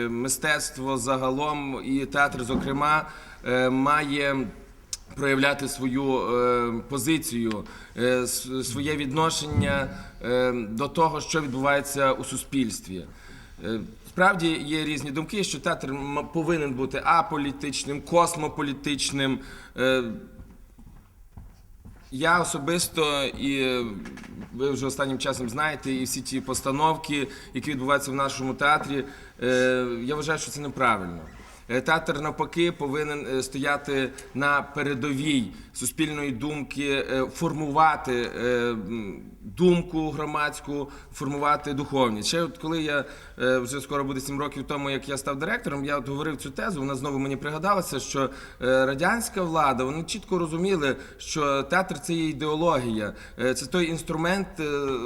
Мистецтво загалом і театр, зокрема, е, має проявляти свою е, позицію, е, своє відношення е, до того, що відбувається у суспільстві. Е, Справді є різні думки, що театр повинен бути аполітичним, космополітичним. Я особисто і е, ви вже останнім часом знаєте, і всі ті постановки, які відбуваються в нашому театрі, е, я вважаю, що це неправильно. Е, Театр навпаки повинен е, стояти на передовій суспільної думки, е, формувати думку громадську, формувати духовність. Ще от коли я вже скоро буде 7 років тому, як я став директором, я от говорив цю тезу. Вона знову мені пригадалася, що радянська влада вони чітко розуміли, що театр це є ідеологія, це той інструмент,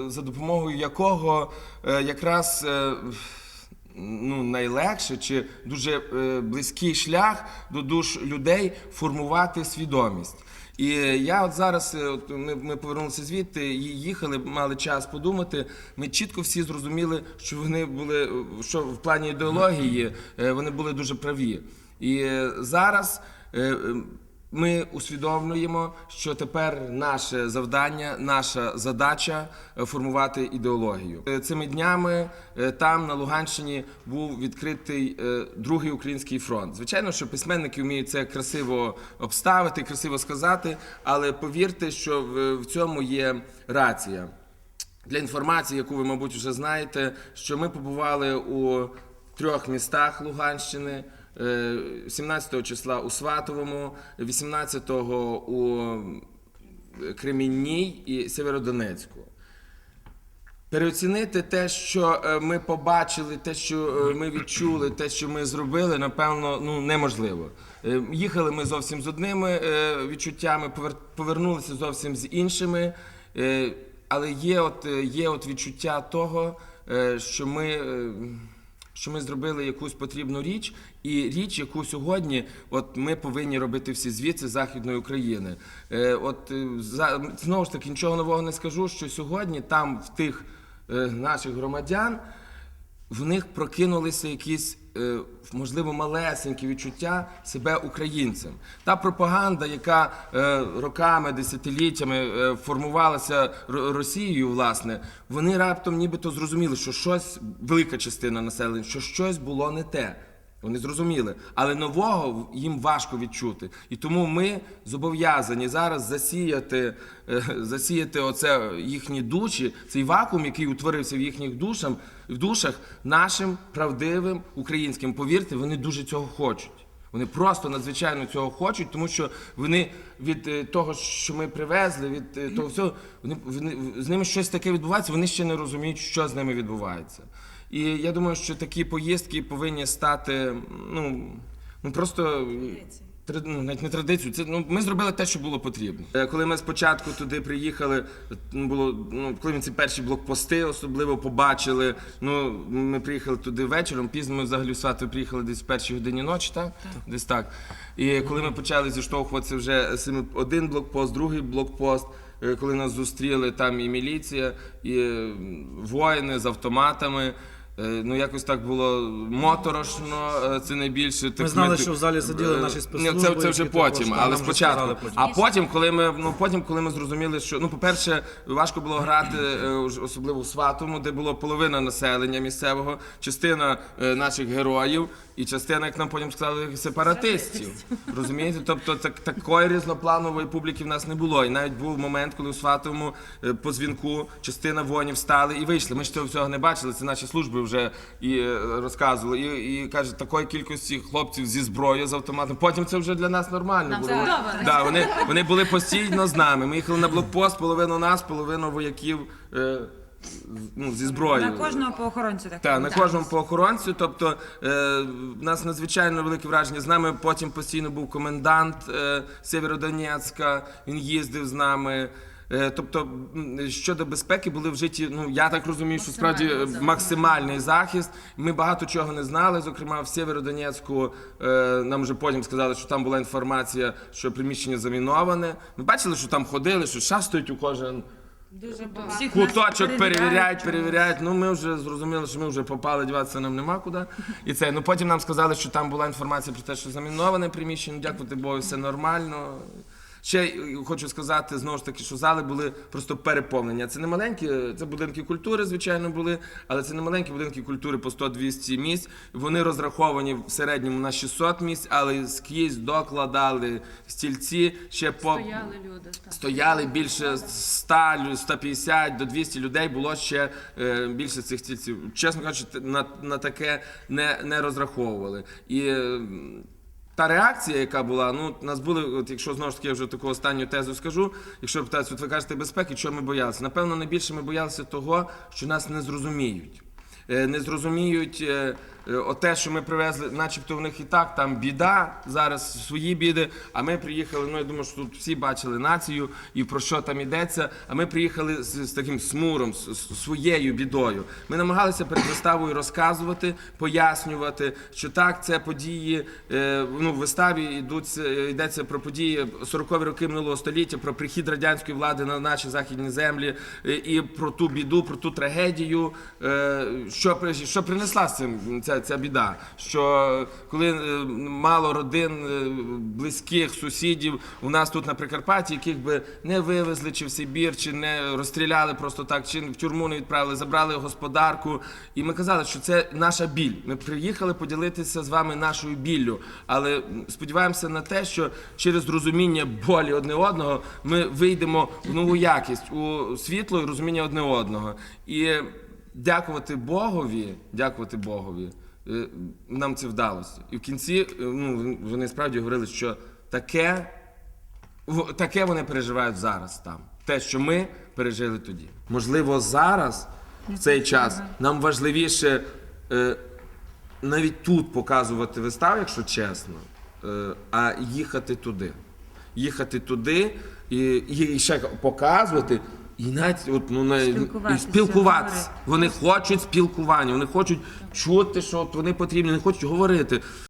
за допомогою якого якраз. Ну, найлегше чи дуже е, близький шлях до душ людей формувати свідомість. І я от зараз, е, от ми, ми повернулися звідти, їхали, мали час подумати. Ми чітко всі зрозуміли, що вони були, е, що в плані ідеології вони були дуже праві. І зараз. Ми усвідомлюємо, що тепер наше завдання, наша задача е, формувати ідеологію. Е, Цими днями е, там на Луганщині був відкритий другий український фронт. Звичайно, що письменники вміють це красиво обставити, красиво сказати, але повірте, що в цьому є рація. Для інформації, яку ви, мабуть, вже знаєте, що ми побували у трьох містах Луганщини. Е, 17 числа у Сватовому, 18-го у Кремінній і Сєвєродонецьку. Переоцінити те, що е, ми побачили, те, що е, ми відчули, те, що ми зробили, напевно, ну неможливо. Е, Їхали ми зовсім з одними е, відчуттями, повернулися зовсім з іншими. Е, Але є от, е, є от відчуття того, е, що ми. Що ми зробили якусь потрібну річ, і річ, яку сьогодні от ми повинні робити всі звідси Західної України. Е, от е, за, знову ж таки нічого нового не скажу, що сьогодні там в тих е, наших громадян в них прокинулися якісь, е, можливо, малесенькі відчуття себе українцем. Та пропаганда, яка е, роками, десятиліттями е, формувалася Росією, власне, вони раптом нібито зрозуміли, що щось, велика частина населення, що щось було не те. Вони зрозуміли, але нового їм важко відчути. І тому ми зобов'язані зараз засіяти, е, засіяти оце їхні душі, цей вакуум, який утворився в їхніх душам, в душах, нашим правдивим українським. Повірте, вони дуже цього хочуть. Вони просто надзвичайно цього хочуть, тому що вони від е, того, що ми привезли, від е, того всього, вони, вони з ними щось таке відбувається. Вони ще не розуміють, що з ними відбувається. І я думаю, що такі поїздки повинні стати ну, ну просто. Ну, навіть не традицію, це ну ми зробили те, що було потрібно. Е, Коли ми спочатку туди приїхали, ну було ну коли ми ці перші блокпости особливо побачили. Ну ми приїхали туди вечором. Пізно ми взагалі в Сватові приїхали десь в першій годині ночі, так? Десь так. І коли ми почали зіштовхуватися вже один блокпост, другий блокпост. е, Коли нас зустріли там і міліція, і воїни з автоматами. Е, Ну, якось так було моторошно. е, Це найбільше так знали, ти- що в залі сиділи Е, наші Ні, спецслужби, Це, це вже які потім, також, але нам вже спочатку. сказали потім. А потім, коли ми ну потім, коли ми зрозуміли, що ну, по-перше, важко було грати, е, уж- особливо в Сватому, де було половина населення місцевого, частина е, наших героїв, і частина, як нам потім сказали, сепаратистів. Розумієте? Тобто так, такої різнопланової публіки в нас не було. І навіть був момент, коли у Сватому е, по дзвінку частина воїнів стали і вийшли. Ми ж цього всього не бачили. Це наші служби вже і е, розказували. І, і каже, такої кількості хлопців зі зброєю з автоматом. Потім це вже для нас нормально було. Да, вони, вони були постійно з нами. Ми їхали на блокпост, половину нас, половину вояків е, ну, зі зброєю. На кожного по охоронцю так. Так, на кожному по охоронцю. Тобто е, в нас надзвичайно велике враження. З нами потім постійно був комендант е, Сєвєродонецька, він їздив з нами. Е, Тобто щодо безпеки були вжиті, ну я так розумію, що справді е, максимальний захист. Ми багато чого не знали. Зокрема, в Сєвєродонецьку е, нам вже потім сказали, що там була інформація, що приміщення заміноване. Ми бачили, що там ходили, що шастають у кожен Дуже багато. Куточок перевіряють, перевіряють. Ну ми вже зрозуміли, що ми вже попали, діватися нам нема куди. І це. Ну потім нам сказали, що там була інформація про те, що заміноване приміщення. Дякувати Богу, все нормально. Ще хочу сказати знову ж таки, що зали були просто переповнені. Це не маленькі, це будинки культури, звичайно, були, але це не маленькі будинки культури по 100-200 місць. Вони розраховані в середньому на 600 місць, але скрізь докладали стільці ще по Стояли люди. Так. Стояли більше 100, лю- 150 до 200 людей було ще е, більше цих стільців. Чесно кажучи, на, на таке не, не розраховували. І е, та реакція, яка була, ну нас були, от якщо знову ж таки я вже таку останню тезу скажу, якщо питають, от ви кажете безпеки, чого ми боялися? Напевно, найбільше ми боялися того, що нас не зрозуміють. Е, Не зрозуміють е, е, оте, що ми привезли, начебто в них і так там біда, зараз свої біди. А ми приїхали. Ну я думаю, що тут всі бачили націю і про що там йдеться. А ми приїхали з, з таким смуром, з, з своєю бідою. Ми намагалися перед виставою розказувати, пояснювати, що так, це події. е, Ну, в виставі йдуть, йдеться про події 40-ві роки минулого століття, про прихід радянської влади на наші західні землі е, і про ту біду, про ту трагедію, е, що, що принесла з цим ця, ця біда. Що коли е, мало родин, е, близьких сусідів у нас тут на Прикарпатті, яких би не вивезли чи в Сибір, чи не розстріляли просто так, чи в тюрму не відправили, забрали господарку. І ми казали, що це наша біль. Ми приїхали поділитися з вами нашою біллю, але сподіваємося на те, що через розуміння болі одне одного ми вийдемо в нову якість у світло і розуміння одне одного. І дякувати Богові, дякувати Богові. Е, Нам це вдалося. І в кінці е, ну, вони справді говорили, що таке таке вони переживають зараз там. Те, що ми пережили тоді. Можливо, зараз, в цей час, нам важливіше е, навіть тут показувати виставу, якщо чесно, е, а їхати туди. Їхати туди і, і ще показувати. І навіть от, ну, на, і Спілкуватися, спілкуватися. говорити. Вони хочуть спілкування, вони хочуть чути, що от вони потрібні, вони хочуть говорити.